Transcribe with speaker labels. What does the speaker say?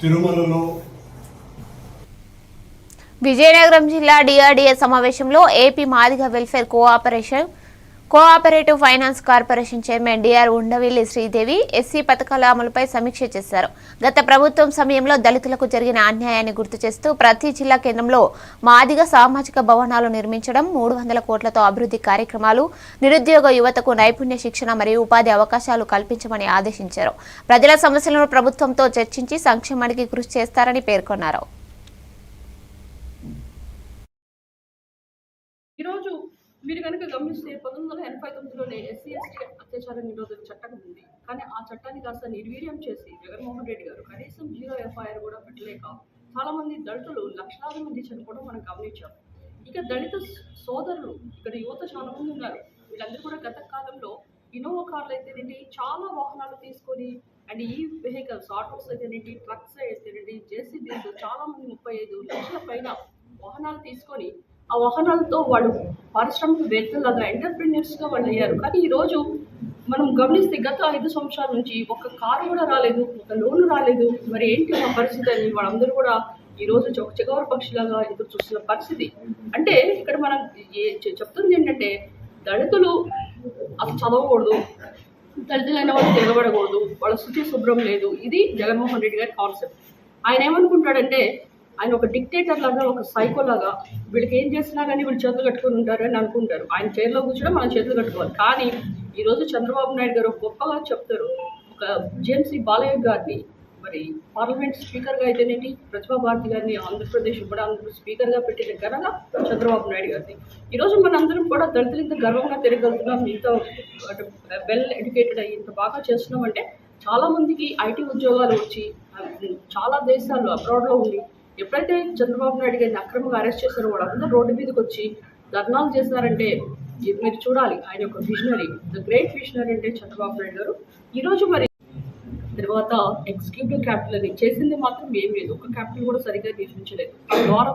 Speaker 1: తిరుమలలో
Speaker 2: విజయనగరం జిల్లా డిఆర్డీఏ సమావేశంలో AP Madiga welfare cooperation cooperative finance corporation chairman Dr Undavalli Sridevi SC పథకాల అమలుపై సమీక్ష చేశారు. గత ప్రభుత్వం సమయంలో దళితులకు జరిగిన అన్యాయాన్ని గుర్తు చేస్తూ ప్రతి జిల్లా కేంద్రంలో మాదిగ సామాజిక భవనాలు నిర్మించడం మూడు వందల కోట్లతో అభివృద్ధి కార్యక్రమాలు నిరుద్యోగ యువతకు నైపుణ్య శిక్షణ మరియు ఉపాధి అవకాశాలు కల్పించమని ఆదేశించారు. ప్రజల సమస్యలను ప్రభుత్వంతో చర్చించి సంక్షేమానికి కృషి చేస్తారని పేర్కొన్నారు.
Speaker 3: ఈరోజు మీరు కనుక గమనిస్తే పంతొమ్మిది వందల ఎనభై తొమ్మిదిలోనే ఎస్సీ ఎస్టీ అత్యాచార నిరోధక చట్టం ఉంది. కానీ ఆ చట్టాన్ని కాస్త నిర్వీర్యం చేసి జగన్మోహన్ రెడ్డి గారు కనీసం జీరో ఎఫ్ఐఆర్ కూడా పెట్టలేక చాలా మంది దళితులు లక్షలాది మంది చనిపోవడం మనం గమనించాం. ఇక దళిత సోదరులు ఇక్కడ యువత చాలా మంది ఉన్నారు. వీళ్ళందరూ కూడా గత కాలంలో ఇన్నోవా కార్లు అయితేనేంటి చాలా వాహనాలు తీసుకొని అండ్ ఈ వెహికల్స్ ఆటోస్ అయితేనేంటి ట్రక్స్ అయితేనేంటి జేసీబీస్ చాలా మంది ముప్పై ఐదు లక్షల పైన వాహనాలు తీసుకొని ఆ వాహనాలతో వాళ్ళు పారిశ్రామికవేత్తలాగా ఎంటర్ప్రీనియర్స్గా వాళ్ళు అయ్యారు. కానీ ఈరోజు మనం గమనిస్తే గత ఐదు సంవత్సరాల నుంచి ఒక కారు కూడా రాలేదు ఒక లోన్ రాలేదు. మరి ఏంటి మా పరిస్థితి అని వాళ్ళందరూ కూడా ఈరోజు చౌ- చెగవర పక్షిలాగా ఎదురు చూస్తున్న పరిస్థితి. అంటే ఇక్కడ మనం ఏ- చెప్తుంది ఏంటంటే దళితులు అసలు చదవకూడదు దళితులైన వాళ్ళు తిరగబడకూడదు వాళ్ళ శుచి శుభ్రం లేదు. ఇది జగన్మోహన్ రెడ్డి గారి కాన్సెప్ట్ ఆయన ఏమనుకుంటాడంటే ఆయన ఒక డిక్టేటర్ లాగా ఒక సైకో లాగా వీళ్ళకి ఏం చేసినా కానీ వీళ్ళు చేతులు కట్టుకొని ఉంటారు అని అనుకుంటారు. ఆయన చైర్లో కూర్చోడం మనం చేతులు కట్టుకోవాలి. కానీ ఈరోజు చంద్రబాబు నాయుడు గారు గొప్పగా చెప్తారు. ఒక జేమ్సీ బాలయ్య గారిని మరి పార్లమెంట్ స్పీకర్గా అయితేనేంటి ప్రతిభా భారతి గారిని ఆంధ్రప్రదేశ్ కూడా ఆంధ్ర స్పీకర్గా పెట్టిన ఘనత చంద్రబాబు నాయుడు గారిని ఈరోజు మనందరం కూడా దళితులు ఇంత గర్వంగా తిరగలుగుతున్నాం ఇంత వెల్ ఎడ్యుకేటెడ్ అయ్యి ఇంత బాగా చేస్తున్నామంటే చాలామందికి ఐటీ ఉద్యోగాలు వచ్చి చాలా దేశాలు అబ్రాడ్లో ఉండి ఎప్పుడైతే చంద్రబాబు నాయుడు గారిని అక్రమంగా అరెస్ట్ చేశారో వాళ్ళందరూ రోడ్డు మీదకి వచ్చి ధర్నాలు చేశారంటే ఇది మీరు చూడాలి. ఆయన యొక్క విజనరీ ద గ్రేట్ విజనరీ అంటే చంద్రబాబు నాయుడు గారు. ఈరోజు మరి తర్వాత ఎగ్జిక్యూటివ్ క్యాపిటల్ అని చేసింది మాత్రం ఏం లేదు. ఒక క్యాపిటల్ కూడా సరిగ్గా నిర్మించలేదు ద్వారా